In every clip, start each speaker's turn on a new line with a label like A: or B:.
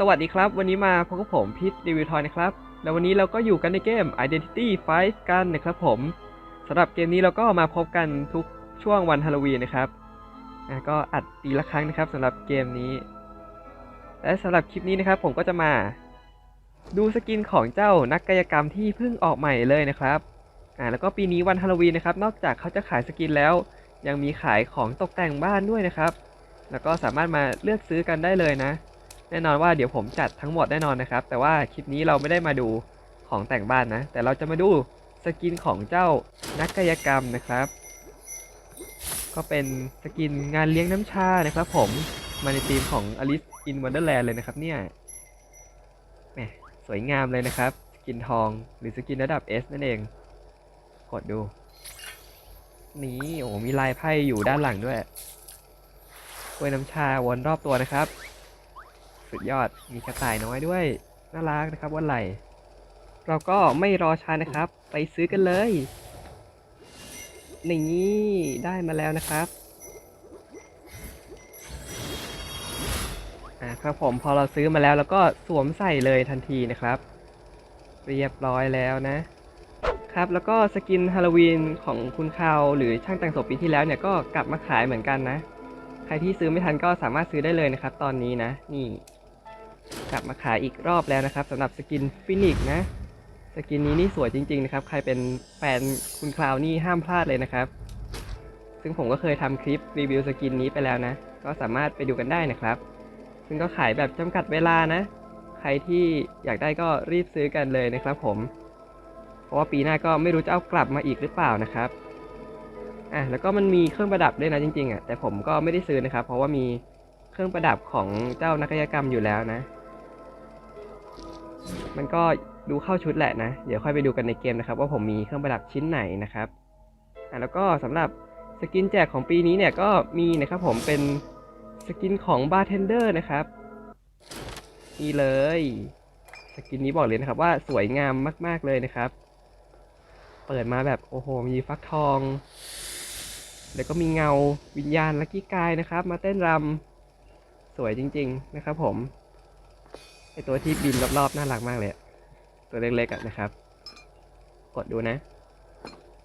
A: สวัสดีครับ วันนี้มาพบกับผมพิษรีวิวทอยนะครับ แล้ววันนี้เราก็อยู่กันในเกม Identity 5กันนะครับผมสำหรับเกมนี้เราก็มาพบกันทุกช่วงวันฮาโลวีนนะครับอะก็อัดปีละครั้งนะครับสำหรับเกมนี้ และสำหรับคลิปนี้นะครับผมก็จะมา ดูสกินของเจ้านักกายกรรมที่เพิ่งออกใหม่เลยนะครับอ่าแล้วก็ปีนี้วันฮาโลวีนนะครับ นอกจากเขาจะขายสกินแล้ว ยังมีขายของตกแต่งบ้านด้วยนะครับ แล้วก็สามารถมาเลือกซื้อกันได้เลยนะ แน่นอนว่าเดี๋ยวผมจัดทั้งหมดแน่นอนนะครับ แต่ว่าคลิปนี้เราไม่ได้มาดูของแต่งบ้านนะ แต่เราจะมาดูสกินของเจ้านักกายกรรมนะครับ ก็เป็นสกินงานเลี้ยงน้ำชานะครับผมมาในธีมของ Alice in Wonderland เลยนะครับเนี่ยแหมสวยงามเลยนะครับ สกินทองหรือสกินระดับ S นั่นเอง กดดู นี่โอ้โหมีลายไพ่อยู่ด้านหลังด้วยกล้วยน้ำชาวนรอบตัวนะครับ สุดยอดมีกระต่ายน้อยด้วย น่ารักนะครับวันไหล เราก็ไม่รอช้านะครับ ไปซื้อกันเลยนี่ได้มาแล้วนะครับอ่าครับผมพอเราซื้อมาแล้วแล้วก็สวมใส่เลยทันทีนะครับ เรียบร้อยแล้วนะ ครับแล้วก็สกินฮาโลวีนของคุณคาวหรือช่างแต่งศพปีที่แล้วเนี่ยก็กลับมาขายเหมือนกันนะ ใครที่ซื้อไม่ทันก็สามารถซื้อได้เลยนะครับ ตอนนี้นะ นี่ กลับมาขายอีกรอบแล้วนะครับสำหรับสกินฟินิกนะสกินนี้นี่สวยจริง ๆ นะครับ ใครเป็นแฟนคุณคลาวนี่ห้ามพลาดเลยนะครับ ซึ่งผมก็เคยทำคลิปรีวิวสกินนี้ไปแล้วนะ ก็สามารถไปดูกันได้นะครับ ซึ่งก็ขายแบบจำกัดเวลานะ ใครที่อยากได้ก็รีบซื้อกันเลยนะครับผม เพราะว่าปีหน้าก็ไม่รู้จะเอากลับมาอีกหรือเปล่านะครับอะแล้วก็มันมีเครื่องประดับด้วยนะจริงๆอะแต่ผมก็ไม่ได้ซื้อนะครับ เพราะว่ามีเครื่องประดับของเจ้านักกายกรรมอยู่แล้วนะ มันก็ดูเข้าชุดแหละนะ เดี๋ยวค่อยไปดูกันในเกมนะครับ ว่าผมมีเครื่องประดับชิ้นไหนนะครับอะแล้วก็สำหรับสกินแจกของปีนี้เนี่ยก็มีนะครับผมเป็นสกินของบาร์เทนเดอร์นะครับนี่เลยสกินนี้บอกเลยนะครับว่าสวยงามมากๆเลยนะครับ เปิดมาแบบโอ้โหมีฟักทอง แล้วก็มีเงาวิญญาณลักกี้กายนะครับ มาเต้นรำสวยจริง ๆ นะครับผม ไอตัวที่บินรอบๆน่ารักมากเลย ตัวเล็กๆอะนะครับ กดดูนะ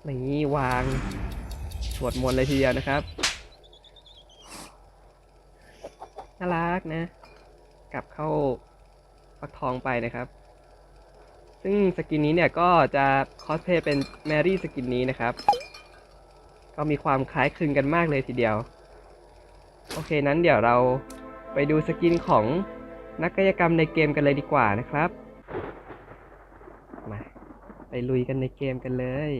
A: นี่วางสวดมนต์เลยทีเดียวนะครับ น่ารักนะ กลับเข้าฟักทองไปนะครับ ซึ่งสกินนี้เนี่ยก็จะคอสเพย์เป็นแมรี่สกินนี้นะครับ ก็มีความคล้ายคลึงกันมากเลยทีเดียว โอเคนั้นเดี๋ยวเราไปดูสกินของ นักกายกรรมในเกมกันเลยดีกว่านะครับ มา ไปลุยกันในเกมกันเลย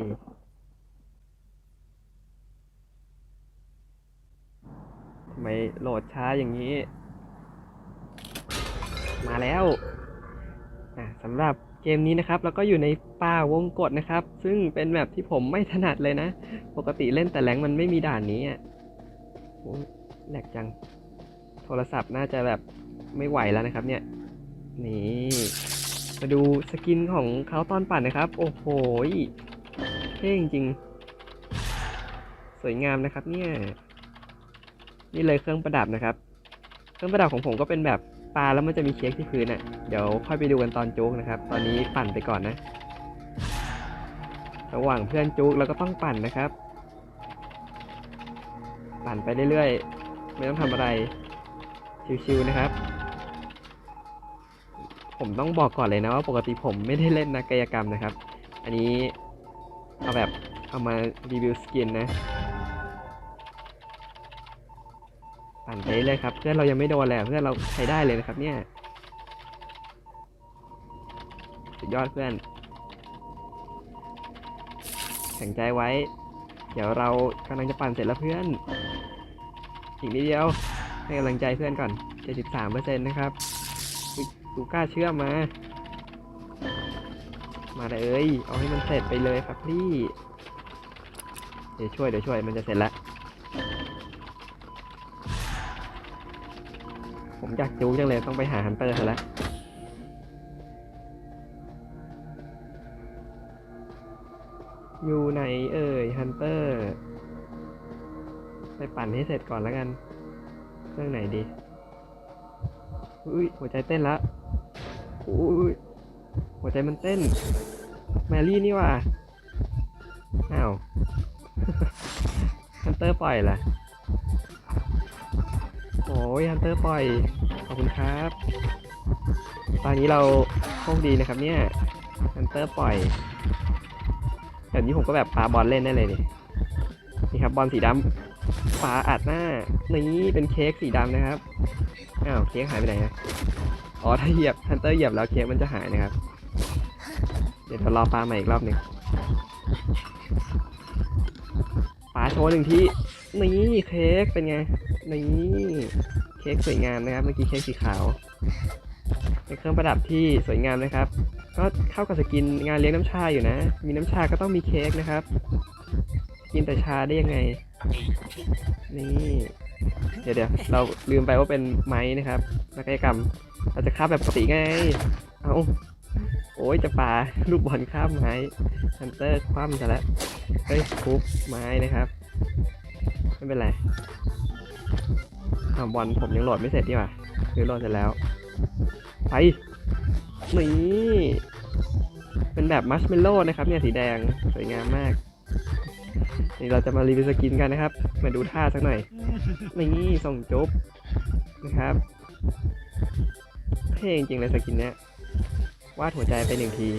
A: ทำไมโหลดช้าอย่างนี้ มาแล้วสำหรับเกมนี้นะครับเราก็อยู่ในป่าวงกฏนะครับ ซึ่งเป็นแบบที่ผมไม่ถนัดเลยนะ ปกติเล่นแต่แรงมันไม่มีด่านนี้อะโอ้แหลกจัง โทรศัพท์น่าจะแบบ ไม่ไหวแล้วนะครับ เนี่ย นี่มาดูสกินของเขาตอนปั่นนะครับ โอ้โหเท่จริงๆสวยงามนะครับ เนี่ย นี่เลยเครื่องประดับนะครับ เครื่องประดับของผมก็เป็นแบบปลาแล้วมันจะมีเค้กที่พื้นอะเดี๋ยวค่อยไปดูกันตอนจุกนะครับ ตอนนี้ปั่นไปก่อนนะ ระหว่างเพื่อนจุกแล้วก็ต้องปั่นนะครับ ปั่นไปเรื่อยๆ ไม่ต้องทำอะไร ชิวๆนะครับ ผมต้องบอกก่อนเลยนะว่าปกติผมไม่ได้เล่นนักกายกรรมนะครับ อันนี้เอาแบบเอามารีวิวสกินนะปั่นไปเลยครับเพื่อนเรายังไม่โดนเลยเพื่อนเราใช้ได้เลยนะครับ เนี่ยสุดยอดเพื่อนแข็งใจไว้ เดี๋ยวเรากำลังจะปั่นเสร็จแล้วเพื่อน อีกนิดเดียวให้กำลังใจเพื่อนก่อน 73%นะครับ กูกล้าเชื่อมมา มาเลย เอาให้มันเสร็จไปเลยครับพี่ เดี๋ยวช่วยเดี๋ยวช่วยมันจะเสร็จแล้ว ผมอยากจูจังเลยต้องไปหาฮันเตอร์ซะแล้วอยู่ไหนเอ่ยฮันเตอร์ ไปปั่นให้เสร็จก่อนแล้วกัน เครื่องไหนดี อุ้ยหัวใจเต้นละอุ้ย หัวใจมันเต้น แมรี่นี่ว่าอ้าวฮันเตอร์ปล่อยล่ะโอ้ยฮันเตอร์ปล่อย ขอบคุณครับ ตอนนี้เราโชคดีนะครับเนี่ยฮันเตอร์ปล่อยแบบนี้ผมก็แบบปาบอลเล่นได้เลยนี่นี่ครับบอลสีดำปาอัดหน้า นี่เป็นเค้กสีดำนะครับ อ้าวเค้กหายไปไหนอะ อ๋อถ้าเหยียบฮันเตอร์เหยียบแล้วเค้กมันจะหายนะครับ เดี๋ยวเรารอปลาใหม่อีกรอบหนึ่งปลาโชว์หนึ่งที่นี่เค้กเป็นไงนี่เค้กสวยงามนะครับ เมื่อกี้เค้กสีขาวเป็นเครื่องประดับที่สวยงามนะครับ ก็เข้ากับสกินงานเลี้ยงน้ำชาอยู่นะ มีน้ำชาก็ต้องมีเค้กนะครับ กินแต่ชาได้ยังไง นี่ เดี๋ยวเดี๋ยวเราลืมไปว่าเป็นไม้นะครับนักกายกรรม เราจะคาแบบปกติไง เอาโอ้ยจะป่าลูกบอลข้ามไม้ฮันเตอร์คว่ำซะแล้วเฮ้ยทุบไม้นะครับ ไม่เป็นไรอ่าบอลผมยังโหลดไม่เสร็จดีกว่าคือโหลดเสร็จแล้ว ไปนี่เป็นแบบมัชเมลโล่นะครับเนี่ยสีแดงสวยงามมากนี่เราจะมารีวิวสกินกันนะครับ มาดูท่าสักหน่อยนี่ส่งจบนะครับ เท่จริงๆเลยสกินเนี้ยวาดหัวใจไปหนึ่งที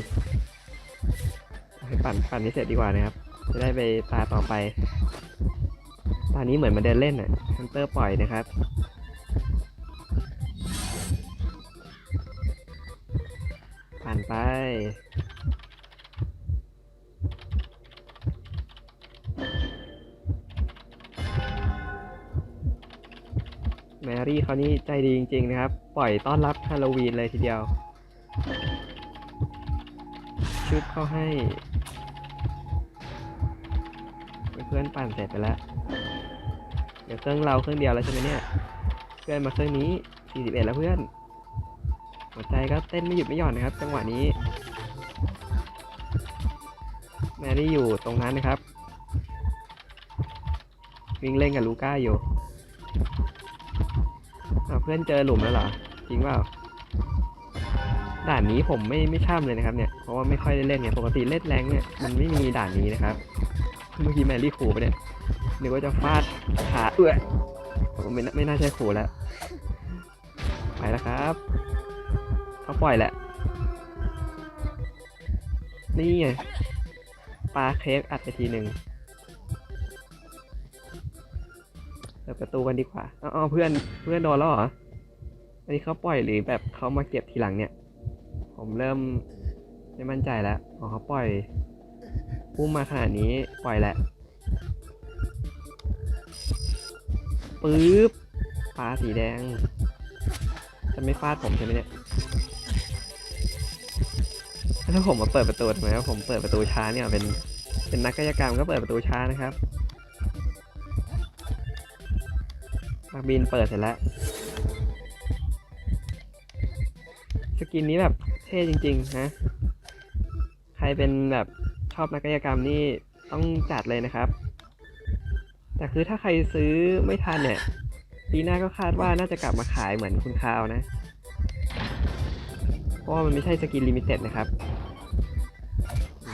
A: ปั่นปั่นนี้เสร็จดีกว่านะครับ จะได้ไปตาต่อไปตอนนี้เหมือนมาเดินเล่นอะฮันเตอร์ปล่อยนะครับผ่านไป แมรี่เขานี่ใจดีจริง ๆ นะครับ ปล่อยต้อนรับฮาโลวีนเลยทีเดียว ชุบเข้าให้ เพื่อนปั่นเสร็จไปแล้ว เดี๋ยวเครื่องเราเครื่องเดียวแล้วใช่ไหมเนี่ย เพื่อนมาเครื่องนี้ 41 แล้วเพื่อน หัวใจก็เต้นไม่หยุดไม่หย่อนนะครับ จังหวะนี้ แมรี่อยู่ตรงนั้นนะครับ วิ่งเล่นกับลูก้าอยู่ เพื่อนเจอหลุมแล้วเหรอ จริงเปล่าด่านนี้ผมไม่ไม่ช่ำเลยนะครับเนี่ย เพราะว่าไม่ค่อยได้เล่นเนี่ย ปกติเล่นแรงเนี่ยมันไม่มีด่านนี้นะครับ เมื่อกี้แมรี่ขู่ไปเนี่ยนึกว่าจะฟาดขาเอื้อผมไม่ไม่น่าใช่ขู่แล้ว ไปแล้วครับเขาปล่อยแหละ นี่ไงปลาเค้กอัดไปทีหนึ่ง เปิดประตูกันดีกว่าอ๋อเพื่อนเพื่อนโดนแล้วเหรอ อันนี้เขาปล่อยหรือแบบเขามาเก็บทีหลังเนี่ย ผมเริ่มไม่มั่นใจแล้วอ๋อเขาปล่อยพุ่มมาขนาดนี้ปล่อยแหละปึ๊บปลาสีแดง จะไม่ฟาดผมใช่ไหมเนี่ยถ้าผมมาเปิดประตูทำไมว่าผมเปิดประตูช้าเนี่ยเป็นเป็นนักกายกรรมก็เปิดประตูช้านะครับ นักบินเปิดเสร็จแล้ว สกินนี้แบบเท่จริง ๆ นะ ใครเป็นแบบชอบนักกายกรรมนี่ต้องจัดเลยนะครับ แต่คือถ้าใครซื้อไม่ทันเนี่ย ปีหน้าก็คาดว่าน่าจะกลับมาขายเหมือนคุณคาวนะ เพราะว่ามันไม่ใช่สกินลิมิเต็ดนะครับ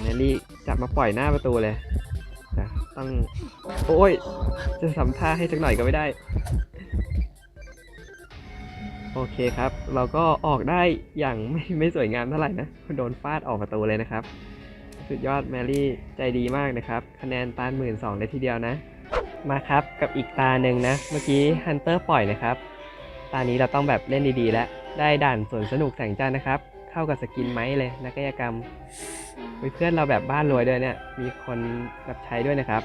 A: เนลลี่จับมาปล่อยหน้าประตูเลย ต่ต้องโอ้ย จะสัมท่าให้สักหน่อยก็ไม่ได้ โอเคครับ เราก็ออกได้อย่างไม่ไม่สวยงามเท่าไหร่นะ โดนฟาดออกประตูเลยนะครับ สุดยอดแมรี่ใจดีมากนะครับ คะแนนตานหมื่นสองเลยทีเดียวนะ มาครับกับอีกตาหนึ่งนะ เมื่อกี้ฮันเตอร์ปล่อยนะครับ ตานี้เราต้องแบบเล่นดีๆ แล้ว ได้ด่านสวนสนุกแสงจันทร์นะครับ เข้ากับสกินไม้เลยนักกายกรรม เพื่อนเราแบบบ้านรวยด้วยเนี่ย มีคนรับใช้ด้วยนะครับ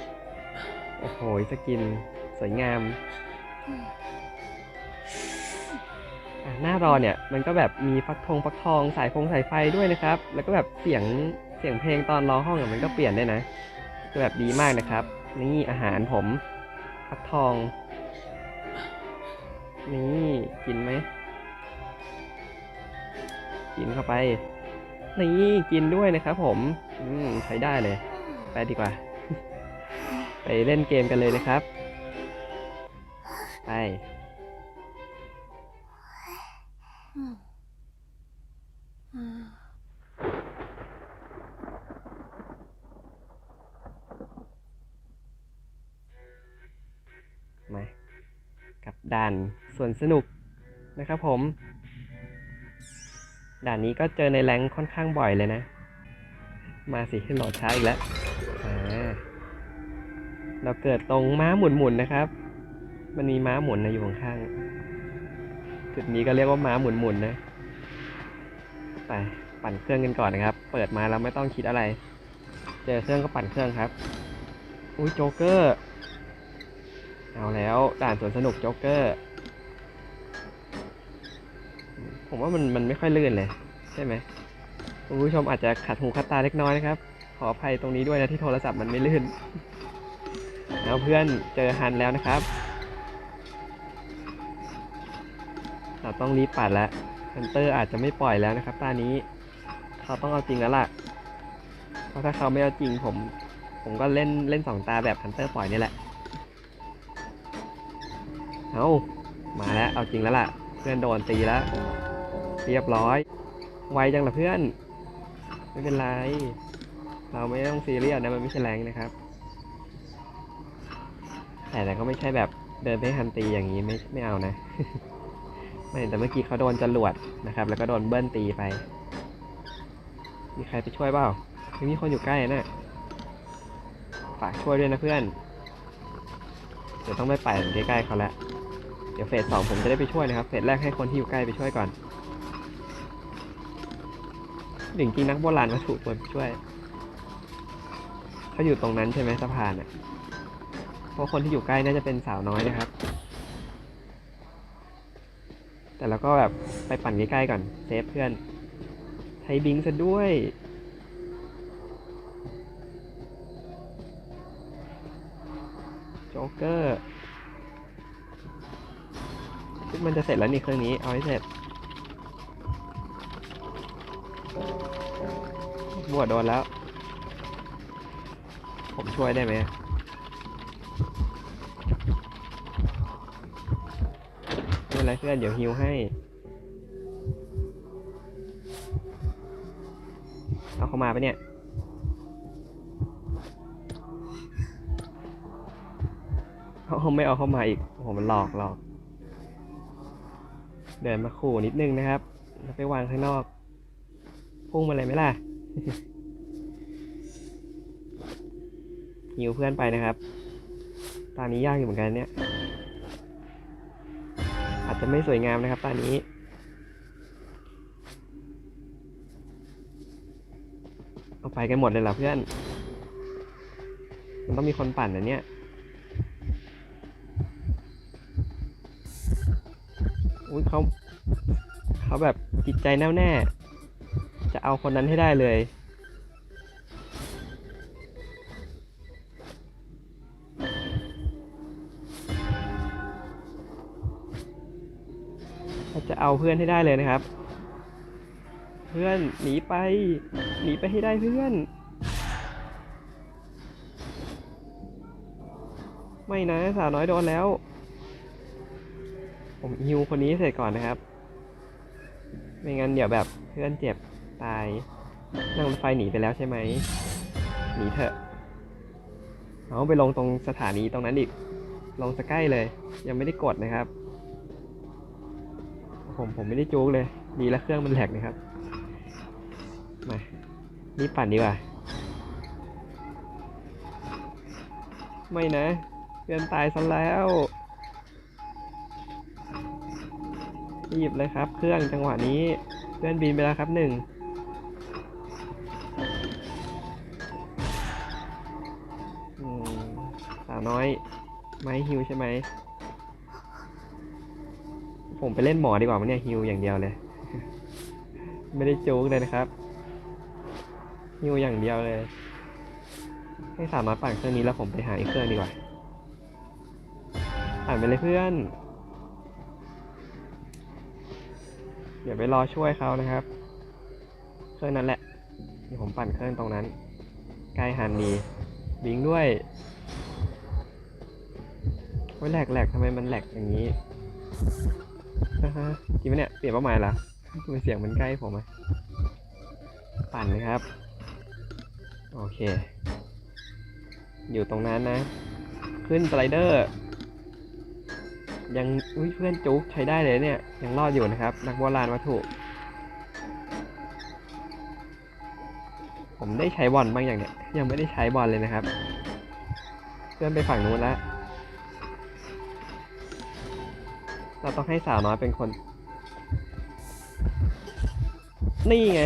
A: โอ้โห สกินสวยงามอะหน้ารอเนี่ยมันก็แบบมีฟักทองฟักทองสายฟงสายไฟด้วยนะครับ แล้วก็แบบเสียงเสียงเพลงตอนรอห้องมันก็เปลี่ยนได้นะก็แบบดีมากนะครับ นี่อาหารผมฟักทอง นี่กินไหมกินเข้าไป นี่กินด้วยนะครับผมอืมใช้ได้เลย ไปดีกว่า ไปเล่นเกมกันเลยนะครับ ไปมากับด่านส่วนสนุกนะครับผม ด่านนี้ก็เจอในแรงค่อนข้างบ่อยเลยนะ มาสิโหลอดช้าอีกแล้วเราเกิดตรงม้าหมุนๆนนะครับ มันมีม้าหมุนนะอยู่ข้างๆจุดนี้ก็เรียกว่าม้าหมุนๆนนะ ไปปั่นเครื่องกันก่อนนะครับ เปิดมาแล้วไม่ต้องคิดอะไร เจอเครื่องก็ปั่นเครื่องครับ อุ้ยโจ๊กเกอร์ เอาแล้วด่านสวนสนุกโจ๊กเกอร์ ผมว่ามันมันไม่ค่อยลื่นเลย ใช่ไหมคุณผู้ชมอาจจะขัดหูขัดตาเล็กน้อยนะครับ ขออภัยตรงนี้ด้วยนะที่โทรศัพท์มันไม่ลื่นแล้วเพื่อนเจอฮันแล้วนะครับ เราต้องรีบปัดแล้วฮันเตอร์อาจจะไม่ปล่อยแล้วนะครับตานี้เขาต้องเอาจริงแล้วล่ะ เพราะถ้าเขาไม่เอาจริงผม ผมก็เล่นเล่นสองตาแบบฮันเตอร์ปล่อยนี่แหละ เอามาแล้วเอาจริงแล้วล่ะ เพื่อนโดนตีแล้ว เรียบร้อย ไวจังละเพื่อน ไม่เป็นไร เราไม่ต้องซีเรียสนะมันไม่ใช่แรงนะครับ แต่แต่ก็ไม่ใช่แบบเดินไปฮันตีอย่างนี้ไม่ไม่เอานะ ไม่แต่เมื่อกี้เขาโดนจรวดนะครับ แล้วก็โดนเบิ้ลตีไป มีใครไปช่วยเปล่าไม่มีคนอยู่ใกล้น่ะฝากช่วยด้วยนะเพื่อน เดี๋ยวต้องไปไปใกล้ๆเขาแล้วเดี๋ยวเฟสสองผมจะได้ไปช่วยนะครับ เฟสแรกให้คนที่อยู่ใกล้ไปช่วยก่อน จริงๆนักโบราณวัตถุควรช่วยเขาอยู่ตรงนั้นใช่ไหมสะพานอะเพราะคนที่อยู่ใกล้น่าจะเป็นสาวน้อยนะครับ แต่เราก็แบบไปปั่นใกล้ๆก่อนเซฟเพื่อนไทบิงซะด้วยโจ๊กเกอร์มันจะเสร็จแล้วนี่เครื่องนี้เอาให้เสร็จ บวดโดนแล้ว ผมช่วยได้ไหมไม่เป็นไรเพื่อนเดี๋ยวฮิวให้ เอาเข้ามาปะเนี่ยเขาไม่เอาเข้ามาอีก โอ้โห มันหลอกหลอก เดินมาขู่นิดนึงนะครับ แล้วไปวางข้างนอก พุ่งมาเลยไหมล่ะหิวเพื่อนไปนะครับตอนนี้ยากอยู่เหมือนกันเนี่ย อาจจะไม่สวยงามนะครับตอนนี้ เอาไปกันหมดเลยเหรอเพื่อน มันต้องมีคนปั่นนะเนี่ย อุ้ยเขา เขาแบบจิตใจแน่วแน่ จะเอาคนนั้นให้ได้เลย จะเอาเพื่อนให้ได้เลยนะครับ เพื่อนหนีไป หนีไปให้ได้เพื่อน ไม่นะสาวน้อยโดนแล้ว ผมฮิวคนนี้เสร็จก่อนนะครับ ไม่งั้นเดี๋ยวแบบเพื่อนเจ็บ ตาย นั่งรถไฟหนีไปแล้วใช่ไหม หนีเถอะ เอาไปลงตรงสถานีตรงนั้นอีก ลงสใกล้เลย ยังไม่ได้กดนะครับ ผมผมไม่ได้จูกเลย ดีแล้วเครื่องมันแหลกนะครับ มารีบปั่นดีกว่า ไม่นะเพื่อนตายซะแล้วรีบเลยครับ เครื่องจังหวะนี้เพื่อนบินไปแล้วครับหนึ่ง น้อยไม่ฮิวใช่ไหม ผมไปเล่นหมอดีกว่ามั้งเนี่ยฮิวอย่างเดียวเลย ไม่ได้จูกเลยนะครับฮิวอย่างเดียวเลย ให้สามารถปั่นเครื่องนี้แล้วผมไปหาอีกเครื่องดีกว่าปั่นไปเลยเพื่อน เดี๋ยวไปรอช่วยเขานะครับ เครื่องนั้นแหละเดี๋ยวผมปั่นเครื่องตรงนั้นใกล้ฮันดีบิงด้วย โอ้แหลกแหลกทำไมมันแหลกอย่างนี้อ่าฮะจริงไหมเนี่ยเปลี่ยนเป้าหมายละทำไมเสียงมันใกล้ผมอะปั่นนะครับ โอเค อยู่ตรงนั้นนะ ขึ้นสไลเดอร์ ยังอุ้ยเพื่อนจุกใช้ได้เลยเนี่ย ยังรอดอยู่นะครับ นักโบราณวัตถุผมได้ใช้บอลบ้างอย่างเนี่ยยังไม่ได้ใช้บอลเลยนะครับ เพื่อนไปฝั่งนู้นแล้ว เราต้องให้สาวน้อยเป็นคน นี่ไง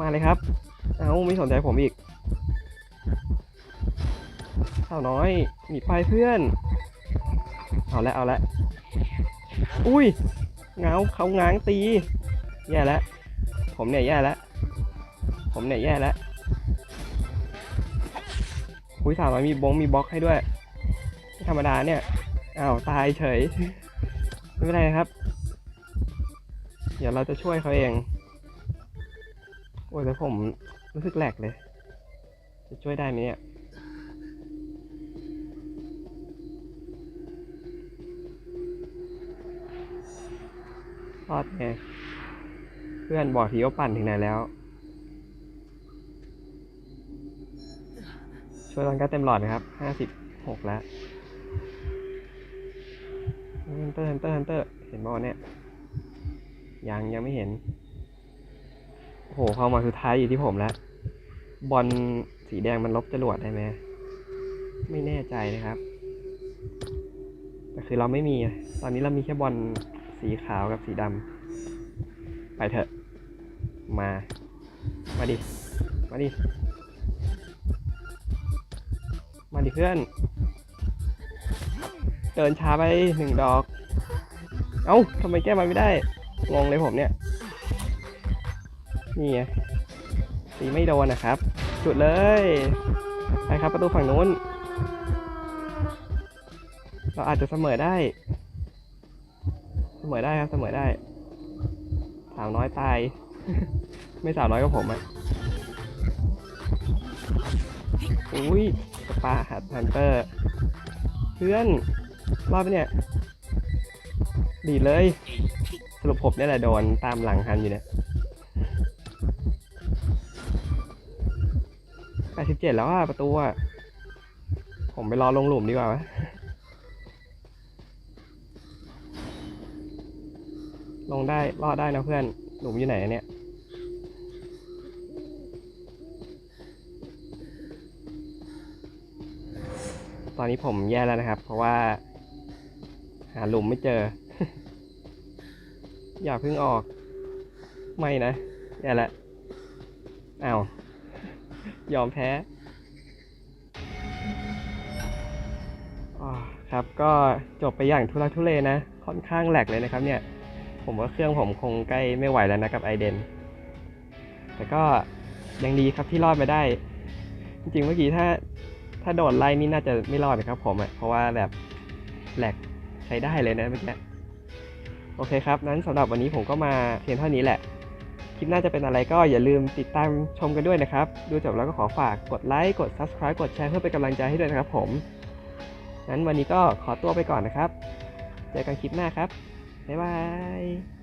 A: มาเลยครับ เอาไม่สนใจผมอีก สาวน้อยหนีไปเพื่อน เอาละเอาละ อุ้ย เงาเขาง้างตี แย่แล้ว ผมเนี่ยแย่แล้ว ผมเนี่ยแย่แล้วอุ้ยสาวน้อยมีบงมีบล็อกให้ด้วย ธรรมดาเนี่ย อ้าว ตายเฉย ไม่เป็นไรครับ เดี๋ยวเราจะช่วยเขาเอง โอ้ยแต่ผมรู้สึกแหลกเลย จะช่วยได้ไหมเนี่ยรอดไงเพื่อนบอกทีว่าปั่นถึงไหนแล้ว ช่วยรันก็เต็มหลอดนะครับห้าสิบหกแล้ว ฮันเตอร์ฮันเตอร์ฮันเตอร์เห็นบอลเนี่ยยังยังไม่เห็นโอ้โหเข้ามาสุดท้ายอยู่ที่ผมแล้ว บอลสีแดงมันลบจรวดได้ไหมไม่แน่ใจนะครับ แต่คือเราไม่มี ตอนนี้เรามีแค่บอลสีขาวกับสีดำไปเถอะมา มาดิ มาดิ มาดิเพื่อน เดินช้าไปหนึ่งดอก เอ้าทำไมแก้มันไม่ได้ งงเลยผมเนี่ย นี่ไงตีไม่โดนนะครับ จุดเลย ไปครับประตูฝั่งนู้น เราอาจจะเสมอได้ เสมอได้ครับเสมอได้ สาวน้อยตาย ไม่สาวน้อยก็ผมอะอุ้ยสปาหัดฮันเตอร์ เพื่อน รอดไปะเนี่ย ดีดเลย สรุปผมนี่แหละโดนตามหลังฮันอยู่เนี่ยแปดสิบเจ็ดแล้วอะประตูอะผมไปรอลงหลุมดีกว่าวะลงได้รอดได้นะเพื่อน หลุมอยู่ไหนเนี่ยตอนนี้ผมแย่แล้วนะครับ เพราะว่า หาหลุมไม่เจอ อย่าเพิ่งออก ไม่นะแย่แล้วอ้าวยอมแพ้ครับก็จบไปอย่างทุลักทุเลนะ ค่อนข้างแหลกเลยนะครับเนี่ย ผมว่าเครื่องผมคงใกล้ไม่ไหวแล้วนะกับไอเดนแต่ก็ยังดีครับที่รอดมาได้ จริงๆเมื่อกี้ถ้าถ้าโดนไล่นี่น่าจะไม่รอดนะครับผมอะเพราะว่าแบบแหลก ใช้ได้เลยนะเมื่อกี้โอเคครับ นั้นสำหรับวันนี้ผมก็มาเพียงเท่านี้แหละ คลิปหน้าจะเป็นอะไรก็อย่าลืมติดตามชมกันด้วยนะครับ ดูจบแล้วก็ขอฝากกดไลค์ กด Subscribe กดแชร์เพื่อเป็นกำลังใจให้ด้วยนะครับผม นั้นวันนี้ก็ขอตัวไปก่อนนะครับ เจอกันคลิปหน้าครับ บ๊ายบาย